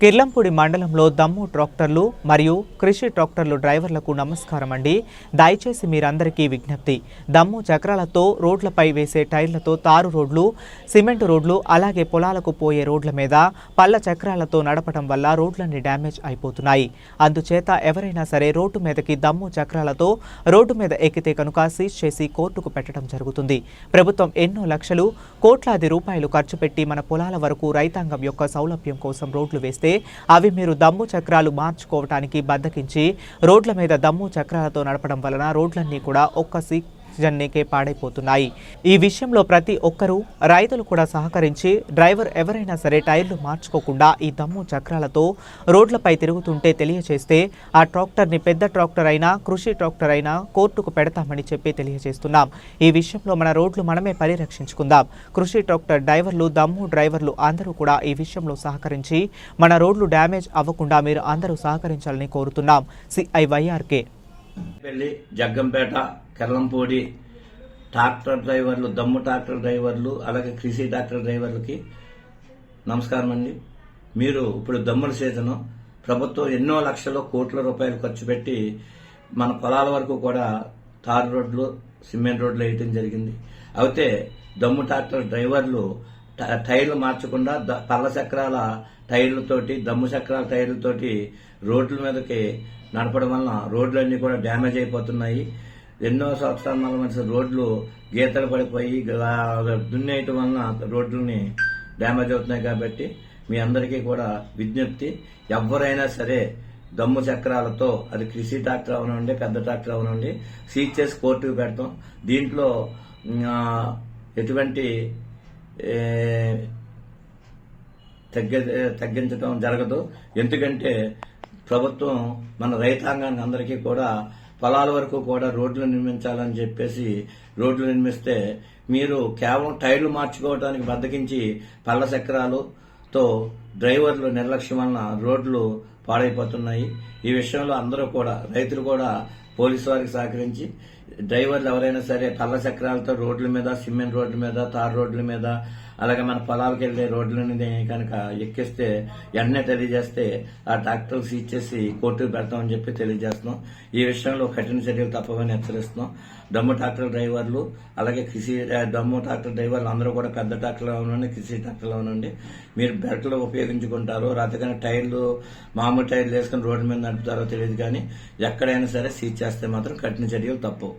కిర్లంపూడి మండలంలో దమ్ము ట్రాక్టర్లు మరియు కృషి ట్రాక్టర్లు డ్రైవర్లకు నమస్కారం అండి దయచేసి మీరందరికీ విజ్ఞప్తి. దమ్ము చక్రాలతో రోడ్లపై వేసే టైర్లతో తారు రోడ్లు సిమెంట్ రోడ్లు అలాగే పొలాలకు పోయే రోడ్ల మీద పళ్ళ చక్రాలతో నడపడం వల్ల రోడ్లన్నీ డ్యామేజ్ అయిపోతున్నాయి. అందుచేత ఎవరైనా సరే రోడ్డు మీదకి దమ్ము చక్రాలతో రోడ్డు మీద ఎక్కితే కనుక సీజ్ చేసి కోర్టుకు పెట్టడం జరుగుతుంది. ప్రభుత్వం ఎన్నో లక్షలు కోట్లాది రూపాయలు ఖర్చు పెట్టి మన పొలాల వరకు రైతాంగం యొక్క సౌలభ్యం కోసం రోడ్లు వేస్తే అవి మీరు దమ్ము చక్రాలు మార్చుకోవటానికి బద్దకించి రోడ్ల మీద దమ్ము చక్రాలతో నడపడం వలన రోడ్లన్నీ కూడా ఒక్క సీజన్నికే పాడైపోతున్నాయి ఈ విషయంలో ప్రతి ఒక్కరూ రైతులు కూడా సహకరించి డ్రైవర్ ఎవరైనా సరే టైర్లు మార్చుకోకుండా ఈ దమ్ము చక్రాలతో రోడ్లపై తిరుగుతుంటే తెలియచేస్తే ఆ ట్రాక్టర్ని పెద్ద ట్రాక్టర్ అయినా కృషి ట్రాక్టర్ అయినా కోర్టుకు పెడతామని చెప్పి తెలియజేస్తున్నాం. ఈ విషయంలో మన రోడ్లు మనమే పరిరక్షించుకుందాం. కృషి ట్రాక్టర్ డ్రైవర్లు దమ్ము డ్రైవర్లు అందరూ కూడా ఈ విషయంలో సహకరించి మన రోడ్లు డ్యామేజ్ అవ్వకుండా మీరు అందరూ సహకరించాలని కోరుతున్నాం. సిఐవైఆర్కే. పెళ్ళి జగ్గంపేట కెల్లంపూడి ట్రాక్టర్ డ్రైవర్లు దమ్ము ట్రాక్టర్ డ్రైవర్లు అలాగే కృషి ట్రాక్టర్ డ్రైవర్లకి నమస్కారం అండి. మీరు ఇప్పుడు దమ్ముల సీజను. ప్రభుత్వం ఎన్నో లక్షల కోట్ల రూపాయలు ఖర్చు పెట్టి మన పొలాల వరకు కూడా తారు రోడ్లు సిమెంట్ రోడ్లు వేయటం జరిగింది. అయితే దమ్ము ట్రాక్టర్ డ్రైవర్లు టైర్లు మార్చకుండా ద- పళ్ళ చక్రాల టైర్లతోటి దమ్ము చక్రాల టైర్లతోటి రోడ్ల మీదకి నడపడం వలన రోడ్లన్నీ కూడా డ్యామేజ్ అయిపోతున్నాయి. ఎన్నో సంవత్సరాల వల్ల మంచి రోడ్లు గీతలు పడిపోయి దున్నేయటం వలన రోడ్లని డ్యామేజ్ అవుతున్నాయి కాబట్టి మీ అందరికీ కూడా విజ్ఞప్తి. ఎవరైనా సరే దమ్ము చక్రాలతో అది కృషి ట్రాక్టర్ అవనండి పెద్ద ట్రాక్టర్ అవనండి సీజ్ చేసి కోర్టుకు పెడతాం. దీంట్లో ఎటువంటి తగ్గ తగ్గించడం జరగదు. ఎందుకంటే ప్రభుత్వం మన రైతాంగానికి అందరికీ కూడా పొలాల వరకు కూడా రోడ్లు నిర్మించాలని చెప్పేసి రోడ్లు నిర్మిస్తే మీరు కేవలం టైర్లు మార్చుకోవడానికి బద్దకించి పళ్ళ చక్రాలుతో డ్రైవర్లు నిర్లక్ష్యం వలన రోడ్లు పాడైపోతున్నాయి. ఈ విషయంలో అందరూ కూడా రైతులు కూడా పోలీసు వారికి సహకరించి డ్రైవర్లు ఎవరైనా సరే పళ్ళ చక్రాలతో రోడ్ల మీద సిమెంట్ రోడ్ల మీద తార్ రోడ్ల మీద అలాగే మన పొలాలకు వెళ్ళే రోడ్లని కనుక ఎక్కిస్తే వెంటనే తెలియజేస్తే ఆ ట్రాక్టర్ సీజ్ చేసి కోర్టుకు పెడతామని చెప్పి తెలియజేస్తున్నాం. ఈ విషయంలో కఠిన చర్యలు తప్పవని హెచ్చరిస్తున్నాం. దమ్ము ట్రాక్టర్ డ్రైవర్లు అలాగే కృషి దమ్ము ట్రాక్టర్ డ్రైవర్లు అందరూ కూడా పెద్ద ట్రాక్టర్లో ఉండండి కృషి ట్రాక్టర్లో ఉండండి మీరు బెల్ట్లు ఉపయోగించుకుంటారో రాతకైనా టైర్లు మామూలు టైర్లు వేసుకుని రోడ్డు మీద నడుపుతారో తెలియదు కానీ ఎక్కడైనా సరే సీజ్ చేస్తే మాత్రం కఠిన చర్యలు తప్పవు